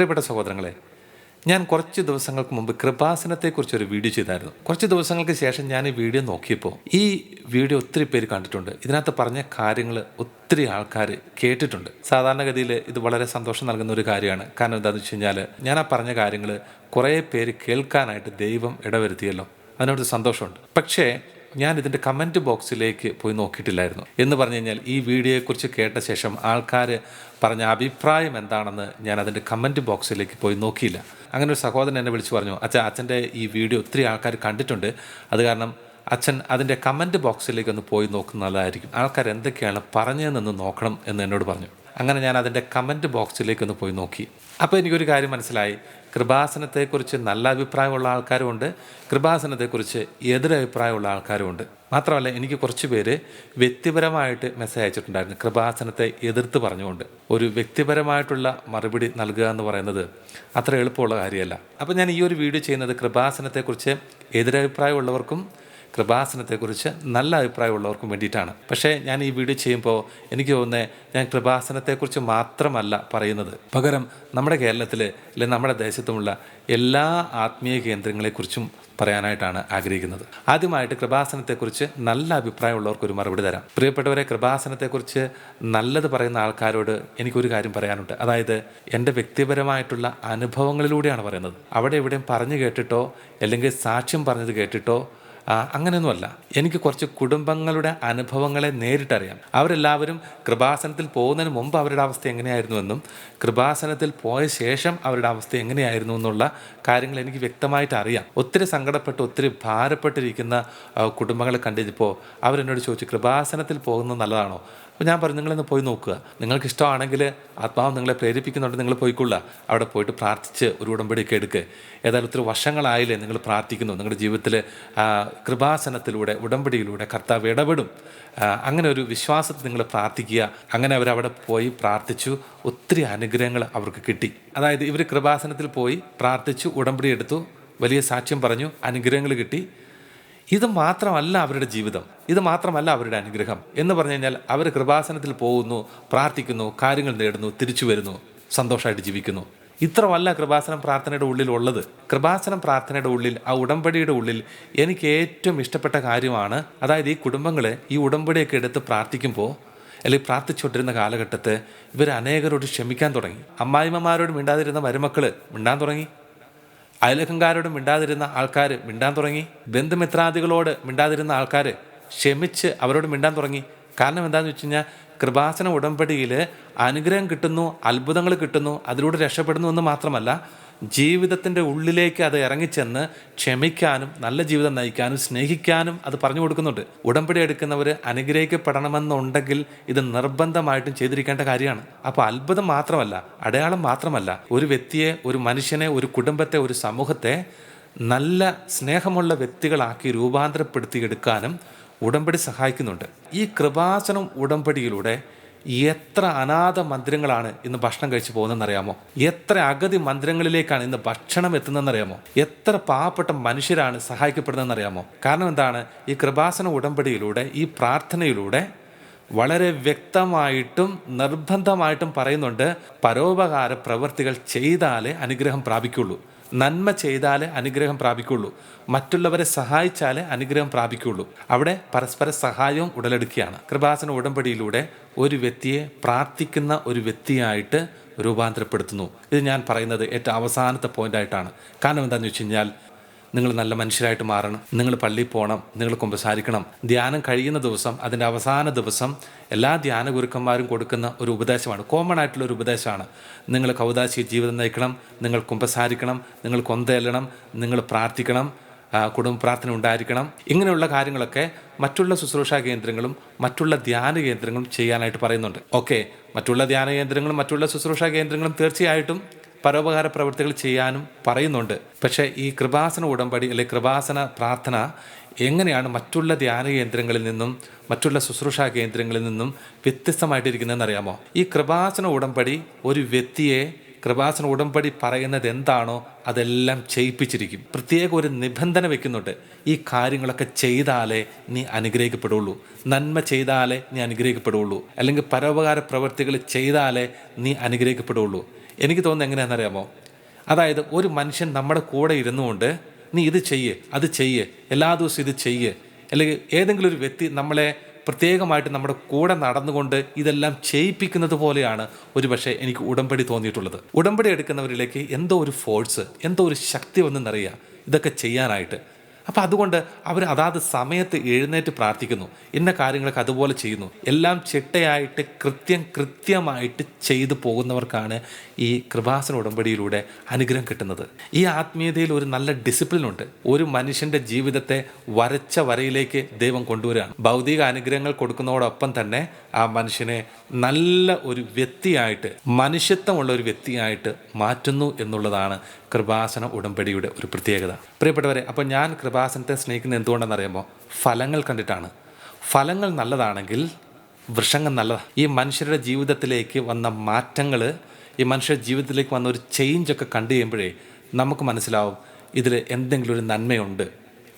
പ്രിയപ്പെട്ട സഹോദരങ്ങളെ ഞാൻ കുറച്ച് ദിവസങ്ങൾക്ക് മുമ്പ് കൃപാസനത്തെക്കുറിച്ച് ഒരു വീഡിയോ ചെയ്തായിരുന്നു. കുറച്ച് ദിവസങ്ങൾക്ക് ശേഷം ഞാൻ ഈ വീഡിയോ നോക്കിയപ്പോൾ ഈ വീഡിയോ ഒത്തിരി പേര് കണ്ടിട്ടുണ്ട്. ഇതിനകത്ത് പറഞ്ഞ കാര്യങ്ങൾ ഒത്തിരി ആൾക്കാർ കേട്ടിട്ടുണ്ട്. സാധാരണഗതിയിൽ ഇത് വളരെ സന്തോഷം നൽകുന്ന ഒരു കാര്യമാണ്. കാരണം എന്താണെന്ന് വെച്ച് കഴിഞ്ഞാൽ ഞാൻ ആ പറഞ്ഞ കാര്യങ്ങൾ കുറേ പേര് കേൾക്കാനായിട്ട് ദൈവം ഇടവരുത്തിയല്ലോ. അതിനോട് സന്തോഷമുണ്ട്. പക്ഷേ ഞാൻ ഇതിന്റെ കമന്റ് ബോക്സിലേക്ക് പോയി നോക്കിയിട്ടില്ലായിരുന്നു. എന്ന് പറഞ്ഞു കഴിഞ്ഞാൽ ഈ വീഡിയോയെക്കുറിച്ച് കേട്ട ശേഷം ആൾക്കാർ പറഞ്ഞ അഭിപ്രായം എന്താണെന്ന് ഞാൻ അതിന്റെ കമന്റ് ബോക്സിലേക്ക് പോയി നോക്കിയില്ല. അങ്ങനെ ഒരു സഹോദരൻ എന്നെ വിളിച്ചു പറഞ്ഞു അച്ഛൻ അച്ഛന്റെ ഈ വീഡിയോ ഒത്തിരി ആൾക്കാർ കണ്ടിട്ടുണ്ട്. അത് കാരണം അച്ഛൻ അതിന്റെ കമന്റ് ബോക്സിലേക്ക് ഒന്ന് പോയി നോക്കുന്നതായിരിക്കും ആൾക്കാർ എന്തൊക്കെയാണ് പറഞ്ഞതെന്നൊന്ന് നോക്കണം എന്ന് എന്നോട് പറഞ്ഞു. അങ്ങനെ ഞാൻ അതിന്റെ കമന്റ് ബോക്സിലേക്ക് ഒന്ന് പോയി നോക്കി. അപ്പോൾ എനിക്കൊരു കാര്യം മനസ്സിലായി. കൃപാസനത്തെക്കുറിച്ച് നല്ല അഭിപ്രായമുള്ള ആൾക്കാരുമുണ്ട് കൃപാസനത്തെക്കുറിച്ച് എതിരഭിപ്രായമുള്ള ആൾക്കാരുമുണ്ട്. മാത്രമല്ല എനിക്ക് കുറച്ച് പേര് വ്യക്തിപരമായിട്ട് മെസ്സേജ് അയച്ചിട്ടുണ്ടായിരുന്നു. കൃപാസനത്തെ എതിർത്ത് പറഞ്ഞുകൊണ്ട്. ഒരു വ്യക്തിപരമായിട്ടുള്ള മറുപടി നൽകുക എന്ന് പറയുന്നത് അത്ര എളുപ്പമുള്ള കാര്യമല്ല. അപ്പോൾ ഞാൻ ഈ ഒരു വീഡിയോ ചെയ്യുന്നത് കൃപാസനത്തെക്കുറിച്ച് എതിരഭിപ്രായമുള്ളവർക്കും കൃപാസനത്തെക്കുറിച്ച് നല്ല അഭിപ്രായമുള്ളവർക്കും വേണ്ടിയിട്ടാണ്. പക്ഷേ ഞാൻ ഈ വീഡിയോ ചെയ്യുമ്പോൾ എനിക്ക് തോന്നുന്നത് ഞാൻ കൃപാസനത്തെക്കുറിച്ച് മാത്രമല്ല പറയുന്നത്. പകരം നമ്മുടെ കേരളത്തിൽ അല്ലെങ്കിൽ നമ്മുടെ ദേശത്തുമുള്ള എല്ലാ ആത്മീയ കേന്ദ്രങ്ങളെക്കുറിച്ചും പറയാനായിട്ടാണ് ആഗ്രഹിക്കുന്നത്. ആദ്യമായിട്ട് കൃപാസനത്തെക്കുറിച്ച് നല്ല അഭിപ്രായമുള്ളവർക്ക് ഒരു മറുപടി തരാം. പ്രിയപ്പെട്ടവരെ കൃപാസനത്തെക്കുറിച്ച് നല്ലത് പറയുന്ന ആൾക്കാരോട് എനിക്കൊരു കാര്യം പറയാനുണ്ട്. അതായത് എന്റെ വ്യക്തിപരമായിട്ടുള്ള അനുഭവങ്ങളിലൂടെയാണ് പറയുന്നത്. അവിടെ എവിടെയും പറഞ്ഞു കേട്ടിട്ടോ അല്ലെങ്കിൽ സാക്ഷ്യം പറഞ്ഞത് കേട്ടിട്ടോ അങ്ങനെയൊന്നുമല്ല. എനിക്ക് കുറച്ച് കുടുംബങ്ങളുടെ അനുഭവങ്ങളെ നേരിട്ടറിയാം. അവരെല്ലാവരും കൃപാസനത്തിൽ പോകുന്നതിന് മുമ്പ് അവരുടെ അവസ്ഥ എങ്ങനെയായിരുന്നു എന്നും കൃപാസനത്തിൽ പോയ ശേഷം അവരുടെ അവസ്ഥ എങ്ങനെയായിരുന്നു എന്നുള്ള കാര്യങ്ങൾ എനിക്ക് വ്യക്തമായിട്ട് അറിയാം. ഒത്തിരി സങ്കടപ്പെട്ട് ഒത്തിരി ഭാരപ്പെട്ടിരിക്കുന്ന കുടുംബങ്ങളെ കണ്ടിപ്പോൾ അവരെന്നോട് ചോദിച്ചു കൃപാസനത്തിൽ പോകുന്നത് നല്ലതാണോ? അപ്പോൾ ഞാൻ പറഞ്ഞു നിങ്ങളിന്ന് പോയി നോക്കുക. നിങ്ങൾക്ക് ഇഷ്ടമാണെങ്കിൽ ആത്മാവ് നിങ്ങളെ പ്രേരിപ്പിക്കുന്നുണ്ട് നിങ്ങൾ പോയിക്കൊള്ളുക. അവിടെ പോയിട്ട് പ്രാർത്ഥിച്ച് ഒരു ഉടമ്പടിയൊക്കെ എടുക്കുക ഏതായാലും ഒത്തിരി വർഷങ്ങളായില്ലേ നിങ്ങൾ പ്രാർത്ഥിക്കുന്നു. നിങ്ങളുടെ ജീവിതത്തിൽ കൃപാസനത്തിലൂടെ ഉടമ്പടിയിലൂടെ കർത്താവ് ഇടപെടും. അങ്ങനെ ഒരു വിശ്വാസത്തിൽ നിങ്ങൾ പ്രാർത്ഥിക്കുക. അങ്ങനെ അവരവിടെ പോയി പ്രാർത്ഥിച്ചു. ഒത്തിരി അനുഗ്രഹങ്ങൾ അവർക്ക് കിട്ടി. അതായത് ഇവർ കൃപാസനത്തിൽ പോയി പ്രാർത്ഥിച്ചു ഉടമ്പടി എടുത്തു. വലിയ സാക്ഷ്യം പറഞ്ഞു അനുഗ്രഹങ്ങൾ കിട്ടി. ഇത് മാത്രമല്ല അവരുടെ ജീവിതം. ഇത് മാത്രമല്ല അവരുടെ അനുഗ്രഹം. എന്ന് പറഞ്ഞു കഴിഞ്ഞാൽ അവർ കൃപാസനത്തിൽ പോകുന്നു പ്രാർത്ഥിക്കുന്നു കാര്യങ്ങൾ നേടുന്നു തിരിച്ചു വരുന്നു സന്തോഷമായിട്ട് ജീവിക്കുന്നു. ഇത്രമല്ല കൃപാസനം പ്രാർത്ഥനയുടെ ഉള്ളിൽ ഉള്ളത്. കൃപാസനം പ്രാർത്ഥനയുടെ ഉള്ളിൽ ആ ഉടമ്പടിയുടെ ഉള്ളിൽ എനിക്ക് ഏറ്റവും ഇഷ്ടപ്പെട്ട കാര്യമാണ് അതായത് ഈ കുടുംബങ്ങളെ ഈ ഉടമ്പടിയൊക്കെ എടുത്ത് പ്രാർത്ഥിക്കുമ്പോൾ അല്ലെങ്കിൽ പ്രാർത്ഥിച്ചുകൊണ്ടിരുന്ന കാലഘട്ടത്ത് ഇവർ അനേകരോട് ക്ഷമിക്കാൻ തുടങ്ങി. അമ്മായിമ്മമാരോട് മിണ്ടാതിരുന്ന മരുമക്കൾ മിണ്ടാൻ തുടങ്ങി. അയലക്കങ്കാരോട് മിണ്ടാതിരുന്ന ആൾക്കാർ മിണ്ടാൻ തുടങ്ങി. ബന്ധുമിത്രാദികളോട് മിണ്ടാതിരുന്ന ആൾക്കാർ ക്ഷമിച്ച് അവരോട് മിണ്ടാൻ തുടങ്ങി. കാരണം എന്താണെന്ന് വെച്ച് കഴിഞ്ഞാൽ കൃപാസന ഉടമ്പടിയിൽ അനുഗ്രഹം കിട്ടുന്നു അത്ഭുതങ്ങൾ കിട്ടുന്നു അതിലൂടെ രക്ഷപ്പെടുന്നു എന്ന് മാത്രമല്ല ജീവിതത്തിന്റെ ഉള്ളിലേക്ക് അത് ഇറങ്ങിച്ചെന്ന് ക്ഷമിക്കാനും നല്ല ജീവിതം നയിക്കാനും സ്നേഹിക്കാനും അത് പറഞ്ഞു കൊടുക്കുന്നുണ്ട്. ഉടമ്പടി എടുക്കുന്നവർ അനുഗ്രഹിക്കപ്പെടണമെന്നുണ്ടെങ്കിൽ ഇത് നിർബന്ധമായിട്ടും ചെയ്തിരിക്കേണ്ട കാര്യമാണ്. അപ്പോൾ അത്ഭുതം മാത്രമല്ല അടയാളം മാത്രമല്ല ഒരു വ്യക്തിയെ ഒരു മനുഷ്യനെ ഒരു കുടുംബത്തെ ഒരു സമൂഹത്തെ നല്ല സ്നേഹമുള്ള വ്യക്തികളാക്കി രൂപാന്തരപ്പെടുത്തിയെടുക്കാനും ഉടമ്പടി സഹായിക്കുന്നുണ്ട്. ഈ കൃപാസനം ഉടമ്പടിയിലൂടെ എത്ര അനാഥ മന്ദിരങ്ങളാണ് ഇന്ന് ഭക്ഷണം കഴിച്ചു പോകുന്നതെന്നറിയാമോ? എത്ര അഗതി മന്ദിരങ്ങളിലേക്കാണ് ഇന്ന് ഭക്ഷണം എത്തുന്നതെന്നറിയാമോ? എത്ര പാവപ്പെട്ട മനുഷ്യരാണ് സഹായിക്കപ്പെടുന്നതെന്നറിയാമോ? കാരണം എന്താണ്? ഈ കൃപാസന ഉടമ്പടിയിലൂടെ ഈ പ്രാർത്ഥനയിലൂടെ വളരെ വ്യക്തമായിട്ടും നിർബന്ധമായിട്ടും പറയുന്നുണ്ട് പരോപകാര പ്രവൃത്തികൾ ചെയ്താലേ അനുഗ്രഹം പ്രാപിക്കുള്ളൂ നന്മ ചെയ്താലേ അനുഗ്രഹം പ്രാപിക്കുള്ളൂ. മറ്റുള്ളവരെ സഹായിച്ചാലേ അനുഗ്രഹം പ്രാപിക്കുള്ളൂ. അവിടെ പരസ്പര സഹായവും ഉടലെടുക്കുകയാണ്. കൃപാസന ഉടമ്പടിയിലൂടെ ഒരു വ്യക്തിയെ പ്രാർത്ഥിക്കുന്ന ഒരു വ്യക്തിയായിട്ട് രൂപാന്തരപ്പെടുത്തുന്നു. ഇത് ഞാൻ പറയുന്നത് ഏറ്റവും അവസാനത്തെ പോയിന്റായിട്ടാണ് കാരണം എന്താണെന്ന് വെച്ച് കഴിഞ്ഞാൽ നിങ്ങൾ നല്ല മനുഷ്യരായിട്ട് മാറണം. നിങ്ങൾ പള്ളിയിൽ പോകണം നിങ്ങൾ കുമ്പസാരിക്കണം ധ്യാനം കഴിയുന്ന ദിവസം അതിന്റെ അവസാന ദിവസം എല്ലാ ധ്യാന ഗുരുക്കന്മാരും കൊടുക്കുന്ന ഒരു ഉപദേശമാണ്. കോമൺ ആയിട്ടുള്ള ഒരു ഉപദേശമാണ്. നിങ്ങൾ കൗതാശി ജീവിതം നയിക്കണം. നിങ്ങൾ കുമ്പസാരിക്കണം നിങ്ങൾ കൊന്തയല്ലണം. നിങ്ങൾ പ്രാർത്ഥിക്കണം. കുടുംബ പ്രാർത്ഥന ഉണ്ടായിരിക്കണം. ഇങ്ങനെയുള്ള കാര്യങ്ങളൊക്കെ മറ്റുള്ള ശുശ്രൂഷാ കേന്ദ്രങ്ങളും മറ്റുള്ള ധ്യാന കേന്ദ്രങ്ങളും ചെയ്യാനായിട്ട് പറയുന്നുണ്ട്. ഓക്കെ മറ്റുള്ള ധ്യാന കേന്ദ്രങ്ങളും മറ്റുള്ള ശുശ്രൂഷാ കേന്ദ്രങ്ങളും തീർച്ചയായിട്ടും പരോപകാര പ്രവൃത്തികൾ ചെയ്യാനും പറയുന്നുണ്ട്. പക്ഷേ ഈ കൃപാസന ഉടമ്പടി അല്ലെങ്കിൽ കൃപാസന പ്രാർത്ഥന എങ്ങനെയാണ് മറ്റുള്ള ധ്യാന കേന്ദ്രങ്ങളിൽ നിന്നും മറ്റുള്ള ശുശ്രൂഷാ കേന്ദ്രങ്ങളിൽ നിന്നും വ്യത്യസ്തമായിട്ടിരിക്കുന്നതെന്ന് അറിയാമോ? ഈ കൃപാസന ഉടമ്പടി ഒരു വ്യക്തിയെ കൃപാസന ഉടമ്പടി പറയുന്നത് എന്താണോ അതെല്ലാം ചെയ്യിപ്പിച്ചിരിക്കും. പ്രത്യേക ഒരു നിബന്ധന വെക്കുന്നുണ്ട്. ഈ കാര്യങ്ങളൊക്കെ ചെയ്താലേ നീ അനുഗ്രഹിക്കപ്പെടുള്ളൂ. നന്മ ചെയ്താലേ നീ അനുഗ്രഹിക്കപ്പെടുള്ളൂ. അല്ലെങ്കിൽ പരോപകാര പ്രവൃത്തികൾ ചെയ്താലേ നീ അനുഗ്രഹിക്കപ്പെടുള്ളൂ. എനിക്ക് തോന്നുന്നത് എങ്ങനെയാണെന്നറിയാമോ അതായത് ഒരു മനുഷ്യൻ നമ്മുടെ കൂടെ ഇരുന്നുകൊണ്ട് നീ ഇത് ചെയ്യ് അത് ചെയ്യ് എല്ലാ ദിവസവും ഇത് ചെയ്യ്. അല്ലെങ്കിൽ ഏതെങ്കിലും ഒരു വ്യക്തി നമ്മളെ പ്രത്യേകമായിട്ട് നമ്മുടെ കൂടെ നടന്നുകൊണ്ട് ഇതെല്ലാം ചെയ്യിപ്പിക്കുന്നത് പോലെയാണ് ഒരുപക്ഷെ എനിക്ക് ഉടമ്പടി തോന്നിയിട്ടുള്ളത്. ഉടമ്പടി എടുക്കുന്നവരിലേക്ക് എന്തോ ഒരു ഫോഴ്സ് എന്തോ ഒരു ശക്തി വന്നെന്നറിയുക ഇതൊക്കെ ചെയ്യാനായിട്ട്. അപ്പം അതുകൊണ്ട് അവർ അതാത് സമയത്ത് എഴുന്നേറ്റ് പ്രാർത്ഥിക്കുന്നു. ഇന്ന കാര്യങ്ങളൊക്കെ അതുപോലെ ചെയ്യുന്നു. എല്ലാം ചിട്ടയായിട്ട് കൃത്യം കൃത്യമായിട്ട് ചെയ്തു പോകുന്നവർക്കാണ് ഈ കൃപാസന ഉടമ്പടിയിലൂടെ അനുഗ്രഹം കിട്ടുന്നത്. ഈ ആത്മീയതയിൽ ഒരു നല്ല ഡിസിപ്ലിൻ ഉണ്ട്. ഒരു മനുഷ്യന്റെ ജീവിതത്തെ വരച്ച വരയിലേക്ക് ദൈവം കൊണ്ടുവരികയാണ്. ഭൗതിക അനുഗ്രഹങ്ങൾ കൊടുക്കുന്നതോടൊപ്പം തന്നെ ആ മനുഷ്യനെ നല്ല ഒരു വ്യക്തിയായിട്ട് മനുഷ്യത്വമുള്ള ഒരു വ്യക്തിയായിട്ട് മാറ്റുന്നു എന്നുള്ളതാണ് കൃപാസന ഉടമ്പടിയുടെ ഒരു പ്രത്യേകത. പ്രിയപ്പെട്ടവരെ അപ്പോൾ ഞാൻ കൃപാസനത്തെ സ്നേഹിക്കുന്നത് എന്തുകൊണ്ടെന്ന് അറിയുമ്പോൾ ഫലങ്ങൾ കണ്ടിട്ടാണ്. ഫലങ്ങൾ നല്ലതാണെങ്കിൽ വൃക്ഷങ്ങൾ നല്ലതാണ് ഈ മനുഷ്യരുടെ ജീവിതത്തിലേക്ക് വന്ന മാറ്റങ്ങൾ ഈ മനുഷ്യരുടെ ജീവിതത്തിലേക്ക് വന്ന ഒരു ചേഞ്ചൊക്കെ കണ്ടു കഴിയുമ്പോഴേ നമുക്ക് മനസ്സിലാവും ഇതിൽ എന്തെങ്കിലും ഒരു നന്മയുണ്ട്.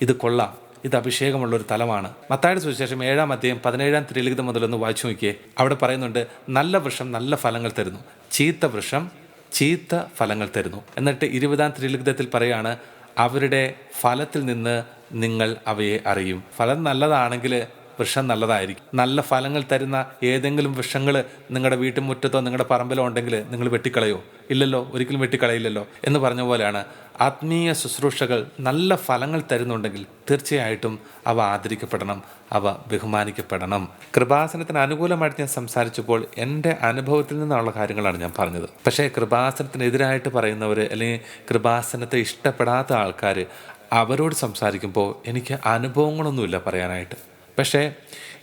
ഇത് കൊള്ളാം. ഇത് അഭിഷേകമുള്ള ഒരു തലമാണ്. മത്തായുടെ സുവിശേഷം ഏഴാം അധ്യായം പതിനേഴാം തിരിലിഖിതം മുതലൊന്ന് വായിച്ചു നോക്കിയേ. അവിടെ പറയുന്നുണ്ട് നല്ല വൃക്ഷം നല്ല ഫലങ്ങൾ തരുന്നു. ചീത്ത വൃക്ഷം ചീത്ത ഫലങ്ങൾ തരുന്നു. എന്നിട്ട് ഇരുപതാം തിരുലിഖിതത്തിൽ പറയാണ് അവരുടെ ഫലത്തിൽ നിന്ന് നിങ്ങൾ അവയെ അറിയും. ഫലം നല്ലതാണെങ്കിൽ വൃക്ഷം നല്ലതായിരിക്കും. നല്ല ഫലങ്ങൾ തരുന്ന ഏതെങ്കിലും വൃക്ഷങ്ങൾ നിങ്ങളുടെ വീട്ടുമുറ്റത്തോ നിങ്ങളുടെ പറമ്പിലോ ഉണ്ടെങ്കിൽ നിങ്ങൾ വെട്ടിക്കളയോ? ഇല്ലല്ലോ ഒരിക്കലും വെട്ടിക്കളയില്ലല്ലോ എന്ന് പറഞ്ഞ പോലെയാണ് ആത്മീയ ശുശ്രൂഷകൾ നല്ല ഫലങ്ങൾ തരുന്നുണ്ടെങ്കിൽ തീർച്ചയായിട്ടും അവ ആദരിക്കപ്പെടണം അവ ബഹുമാനിക്കപ്പെടണം. കൃപാസനത്തിന് അനുകൂലമായിട്ട് ഞാൻ സംസാരിച്ചപ്പോൾ എന്റെ അനുഭവത്തിൽ നിന്നുള്ള കാര്യങ്ങളാണ് ഞാൻ പറഞ്ഞത്. പക്ഷേ കൃപാസനത്തിനെതിരായിട്ട് പറയുന്നവർ അല്ലെങ്കിൽ കൃപാസനത്തെ ഇഷ്ടപ്പെടാത്ത ആൾക്കാർ അവരോട് സംസാരിക്കുമ്പോൾ എനിക്ക് അനുഭവങ്ങളൊന്നുമില്ല പറയാനായിട്ട്. പക്ഷേ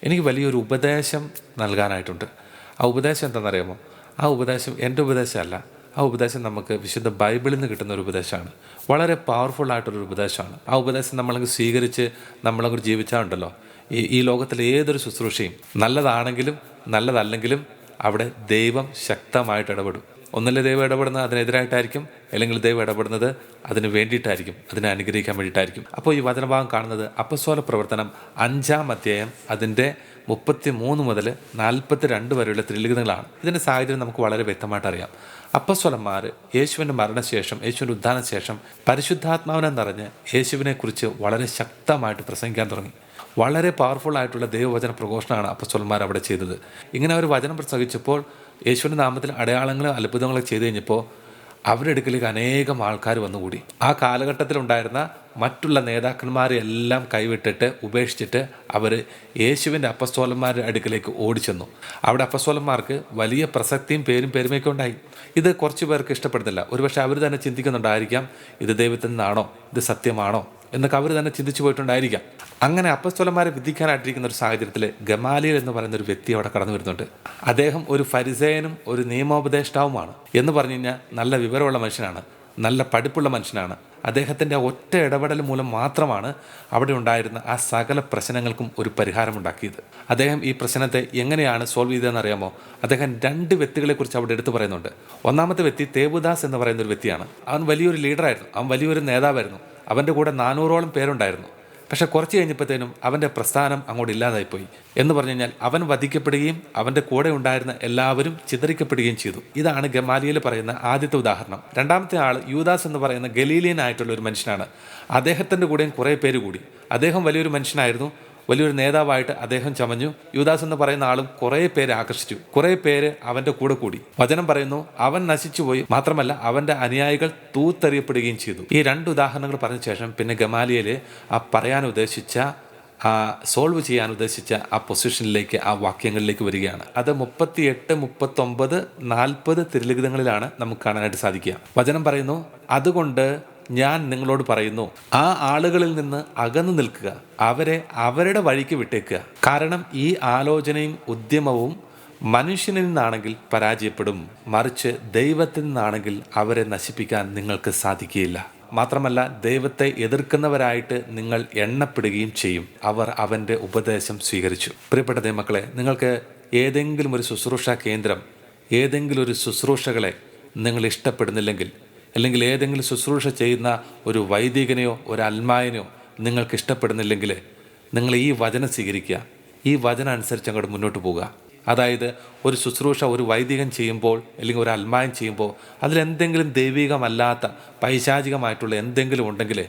എനിക്ക് വലിയൊരു ഉപദേശം നൽകാനായിട്ടുണ്ട്. ആ ഉപദേശം എന്താണെന്നറിയാമോ? ആ ഉപദേശം എന്റെ ഉപദേശമല്ല. ആ ഉപദേശം നമുക്ക് വിശുദ്ധ ബൈബിളിൽ നിന്ന് കിട്ടുന്ന ഒരു ഉപദേശമാണ്. വളരെ പവർഫുൾ ആയിട്ടൊരു ഉപദേശമാണ്. ആ ഉപദേശം നമ്മളങ്ങ് സ്വീകരിച്ച് നമ്മളങ്ങ് ജീവിച്ചാൽ ഉണ്ടല്ലോ ഈ ഈ ലോകത്തിലെ ഏതൊരു ശുശ്രൂഷയും നല്ലതാണെങ്കിലും നല്ലതല്ലെങ്കിലും അവിടെ ദൈവം ശക്തമായിട്ട് ഇടപെടും. ഒന്നല്ലേ ദൈവം ഇടപെടുന്നത്? അതിനെതിരായിട്ടായിരിക്കും. അല്ലെങ്കിൽ ദൈവം ഇടപെടുന്നത് അതിന് വേണ്ടിയിട്ടായിരിക്കും. അതിനെ അനുഗ്രഹിക്കാൻ വേണ്ടിയിട്ടായിരിക്കും. അപ്പോൾ ഈ വചനഭാഗം കാണുന്നത് അപ്പസ്വല പ്രവർത്തനം അഞ്ചാം അധ്യായം അതിന്റെ മുപ്പത്തി മൂന്ന് മുതൽ നാൽപ്പത്തി രണ്ട് വരെയുള്ള ത്രിലിഖിതങ്ങളാണ്. ഇതിന്റെ സാഹചര്യം നമുക്ക് വളരെ വ്യക്തമായിട്ട് അറിയാം. അപ്പസ്വലന്മാർ യേശുവിന്റെ മരണശേഷം യേശുവിന്റെ ഉദ്ധാനശേഷം പരിശുദ്ധാത്മാവിനെ നിറഞ്ഞ് യേശുവിനെക്കുറിച്ച് വളരെ ശക്തമായിട്ട് പ്രസംഗിക്കാൻ തുടങ്ങി. വളരെ പവർഫുൾ ആയിട്ടുള്ള ദൈവവചന പ്രഘോഷണമാണ് അപ്പസ്വലന്മാർ അവിടെ ചെയ്തത്. ഇങ്ങനെ അവർ വചനം പ്രസംഗിച്ചപ്പോൾ യേശുവിന്റെ നാമത്തിൽ അടയാളങ്ങളും അത്ഭുതങ്ങളും ചെയ്തു കഴിഞ്ഞപ്പോൾ അവരുടെ അടുക്കലേക്ക് അനേകം ആൾക്കാർ വന്നുകൂടി. ആ കാലഘട്ടത്തിലുണ്ടായിരുന്ന മറ്റുള്ള നേതാക്കന്മാരെ എല്ലാം കൈവിട്ടിട്ട് ഉപേക്ഷിച്ചിട്ട് അവർ യേശുവിന്റെ അപ്പസ്തോലന്മാരുടെ അടുക്കലേക്ക് ഓടിച്ചെന്നു. അവിടെ അപ്പസ്തോലന്മാർക്ക് വലിയ പ്രസക്തിയും പേരും പെരുമയൊക്കെ ഉണ്ടായി. ഇത് കുറച്ച് പേർക്ക് ഇഷ്ടപ്പെടുന്നില്ല. ഒരുപക്ഷെ അവർ തന്നെ ചിന്തിക്കുന്നുണ്ടായിരിക്കാം ഇത് ദൈവത്തിൽ നിന്നാണോ ഇത് സത്യമാണോ? എന്നൊക്കെ അവർ തന്നെ ചിന്തിച്ചു പോയിട്ടുണ്ടായിരിക്കാം. അങ്ങനെ അപ്പസ്തോലന്മാരെ വിധിക്കാനായിട്ടിരിക്കുന്ന ഒരു സാഹചര്യത്തിൽ ഗമാലിയൽ എന്ന് പറയുന്ന ഒരു വ്യക്തി അവിടെ കടന്നു വരുന്നുണ്ട്. അദ്ദേഹം ഒരു ഫരിസേനും ഒരു നിയമോപദേഷ്ടാവുമാണ്. എന്ന് പറഞ്ഞു കഴിഞ്ഞാൽ നല്ല വിവരമുള്ള മനുഷ്യനാണ് നല്ല പഠിപ്പുള്ള മനുഷ്യനാണ്. അദ്ദേഹത്തിന്റെ ഒറ്റ ഇടപെടൽ മൂലം മാത്രമാണ് അവിടെ ഉണ്ടായിരുന്ന ആ സകല പ്രശ്നങ്ങൾക്കും ഒരു പരിഹാരം ഉണ്ടാക്കിയത്. അദ്ദേഹം ഈ പ്രശ്നത്തെ എങ്ങനെയാണ് സോൾവ് ചെയ്തതെന്ന് അറിയാമോ? അദ്ദേഹം രണ്ട് വ്യക്തികളെക്കുറിച്ച് അവിടെ എടുത്തു പറയുന്നുണ്ട്. ഒന്നാമത്തെ വ്യക്തി തേബുദാസ് എന്ന് പറയുന്ന ഒരു വ്യക്തിയാണ്. അവൻ വലിയൊരു ലീഡറായിരുന്നു. അവൻ വലിയൊരു നേതാവായിരുന്നു. അവന്റെ കൂടെ നാനൂറോളം പേരുണ്ടായിരുന്നു. പക്ഷെ കുറച്ച് കഴിഞ്ഞപ്പോഴത്തേനും അവന്റെ പ്രസ്ഥാനം അങ്ങോട്ട് ഇല്ലാതായിപ്പോയി. എന്ന് പറഞ്ഞു കഴിഞ്ഞാൽ അവൻ വധിക്കപ്പെടുകയും അവന്റെ കൂടെ ഉണ്ടായിരുന്ന എല്ലാവരും ചിതറിക്കപ്പെടുകയും ചെയ്തു. ഇതാണ് ഗമാലിയൽ പറയുന്ന ആദ്യത്തെ ഉദാഹരണം. രണ്ടാമത്തെ ആൾ യൂദാസ് എന്ന് പറയുന്ന ഗലീലിയൻ ആയിട്ടുള്ള ഒരു മനുഷ്യനാണ്. അദ്ദേഹത്തിന്റെ കൂടെയും കുറേ പേര് കൂടി. അദ്ദേഹം വലിയൊരു മനുഷ്യനായിരുന്നു. വലിയൊരു നേതാവായിട്ട് അദ്ദേഹം ചമഞ്ഞു. യുവദാസ് എന്ന് പറയുന്ന ആളും കുറേ പേരെ ആകർഷിച്ചു. കുറേ പേര് അവന്റെ കൂടെ കൂടി. വചനം പറയുന്നു അവൻ നശിച്ചുപോയി. മാത്രമല്ല അവന്റെ അനുയായികൾ തൂത്തെറിയപ്പെടുകയും ചെയ്തു. ഈ രണ്ട് ഉദാഹരണങ്ങൾ പറഞ്ഞ ശേഷം പിന്നെ ഗമാലിയയിലെ ആ പറയാൻ ഉദ്ദേശിച്ച ആ സോൾവ് ചെയ്യാൻ ഉദ്ദേശിച്ച ആ പൊസിഷനിലേക്ക് ആ വാക്യങ്ങളിലേക്ക് വരികയാണ്. അത് മുപ്പത്തിയെട്ട് മുപ്പത്തൊമ്പത് നാൽപ്പത് തിരുലിഖിതങ്ങളിലാണ് നമുക്ക് കാണാനായിട്ട് സാധിക്കുക. വചനം പറയുന്നു അതുകൊണ്ട് ഞാൻ നിങ്ങളോട് പറയുന്നു ആ ആളുകളിൽ നിന്ന് അകന്നു നിൽക്കുക അവരെ അവരുടെ വഴിക്ക് വിട്ടേക്കുക. കാരണം ഈ ആലോചനയും ഉദ്യമവും മനുഷ്യനിൽ നിന്നാണെങ്കിൽ പരാജയപ്പെടും മറിച്ച് ദൈവത്തിൽ നിന്നാണെങ്കിൽ അവരെ നശിപ്പിക്കാൻ നിങ്ങൾക്ക് സാധിക്കുകയില്ല. മാത്രമല്ല ദൈവത്തെ എതിർക്കുന്നവരായിട്ട് നിങ്ങൾ എണ്ണപ്പെടുകയും ചെയ്യും. അവർ അവന്റെ ഉപദേശം സ്വീകരിച്ചു. പ്രിയപ്പെട്ട ദൈവമക്കളെ നിങ്ങൾക്ക് ഏതെങ്കിലും ഒരു ശുശ്രൂഷ കേന്ദ്രം ഏതെങ്കിലും ഒരു ശുശ്രൂഷകളെ നിങ്ങൾ ഇഷ്ടപ്പെടുന്നില്ലെങ്കിൽ അല്ലെങ്കിൽ ഏതെങ്കിലും ശുശ്രൂഷ ചെയ്യുന്ന ഒരു വൈദികനെയോ ഒരു അൽമായനെയോ നിങ്ങൾക്ക് ഇഷ്ടപ്പെടുന്നില്ലെങ്കിൽ നിങ്ങൾ ഈ വചനം സ്വീകരിക്കുക. ഈ വചനം അനുസരിച്ച് അങ്ങോട്ട് മുന്നോട്ട് പോവുക അതായത് ഒരു ശുശ്രൂഷ ഒരു വൈദികൻ ചെയ്യുമ്പോൾ അല്ലെങ്കിൽ ഒരു അൽമായം ചെയ്യുമ്പോൾ അതിലെന്തെങ്കിലും ദൈവികമല്ലാത്ത പൈശാചികമായിട്ടുള്ള എന്തെങ്കിലും ഉണ്ടെങ്കിൽ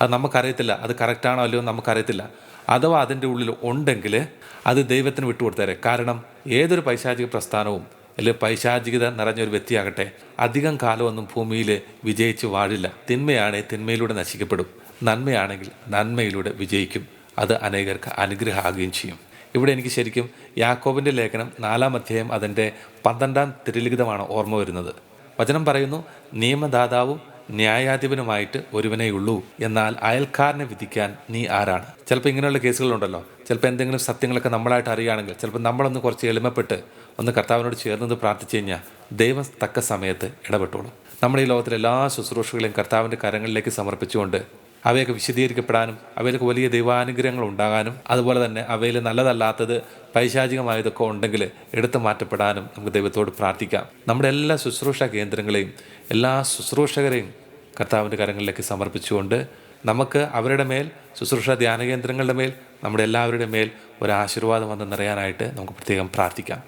അത് നമുക്കറിയത്തില്ല. അത് കറക്റ്റാണോ അല്ലയോ നമുക്കറിയത്തില്ല. അഥവാ അതിന്റെ ഉള്ളിൽ ഉണ്ടെങ്കിൽ അത് ദൈവത്തിന് വിട്ടുകൊടുത്തേരെ. കാരണം ഏതൊരു പൈശാചിക പ്രസ്ഥാനവും അല്ലെങ്കിൽ പൈശാചികത നിറഞ്ഞൊരു വ്യക്തിയാകട്ടെ അധികം കാലമൊന്നും ഭൂമിയിൽ വിജയിച്ച് വാഴില്ല. തിന്മയാണെ തിന്മയിലൂടെ നശിക്കപ്പെടും. നന്മയാണെങ്കിൽ നന്മയിലൂടെ വിജയിക്കും. അത് അനേകർക്ക് അനുഗ്രഹമാകുകയും ചെയ്യും. ഇവിടെ എനിക്ക് ശരിക്കും യാക്കോബിന്റെ ലേഖനം നാലാം അധ്യായം അതിന്റെ പന്ത്രണ്ടാം തിരുലിഖിതമാണ് ഓർമ്മ വരുന്നത്. വചനം പറയുന്നു നിയമദാതാവും ന്യായാധിപനുമായിട്ട് ഒരുവനേ ഉള്ളൂ എന്നാൽ അയൽക്കാരനെ വിധിക്കാൻ നീ ആരാണ്? ചിലപ്പോൾ ഇങ്ങനെയുള്ള കേസുകളുണ്ടല്ലോ. ചിലപ്പോൾ എന്തെങ്കിലും സത്യങ്ങളൊക്കെ നമ്മളായിട്ട് അറിയുകയാണെങ്കിൽ ചിലപ്പോൾ നമ്മളൊന്ന് കുറച്ച് എളിമപ്പെട്ട് ഒന്ന് കർത്താവിനോട് ചേർന്നത് പ്രാർത്ഥിച്ചു കഴിഞ്ഞാൽ ദൈവം തക്ക സമയത്ത് ഇടപെട്ടോളും. നമ്മുടെ ഈ ലോകത്തിലെ എല്ലാ ശുശ്രൂഷകളെയും കർത്താവിന്റെ കരങ്ങളിലേക്ക് സമർപ്പിച്ചുകൊണ്ട് അവയൊക്കെ വിശദീകരിക്കപ്പെടാനും അവയിലൊക്കെ വലിയ ദൈവാനുഗ്രഹങ്ങൾ ഉണ്ടാകാനും അതുപോലെ തന്നെ അവയിൽ നല്ലതല്ലാത്തത് പൈശാചികമായതൊക്കെ ഉണ്ടെങ്കിൽ എടുത്തു മാറ്റപ്പെടാനും നമുക്ക് ദൈവത്തോട് പ്രാർത്ഥിക്കാം. നമ്മുടെ എല്ലാ ശുശ്രൂഷ കേന്ദ്രങ്ങളെയും എല്ലാ ശുശ്രൂഷകരെയും കർത്താവിന്റെ കരങ്ങളിലേക്ക് സമർപ്പിച്ചുകൊണ്ട് നമുക്ക് അവരുടെ മേൽ ശുശ്രൂഷ ധ്യാന കേന്ദ്രങ്ങളുടെ മേൽ നമ്മുടെ എല്ലാവരുടെ മേൽ ഒരു ആശീർവാദം വന്ന് നിറയാനായിട്ട് നമുക്ക് പ്രത്യേകം പ്രാർത്ഥിക്കാം.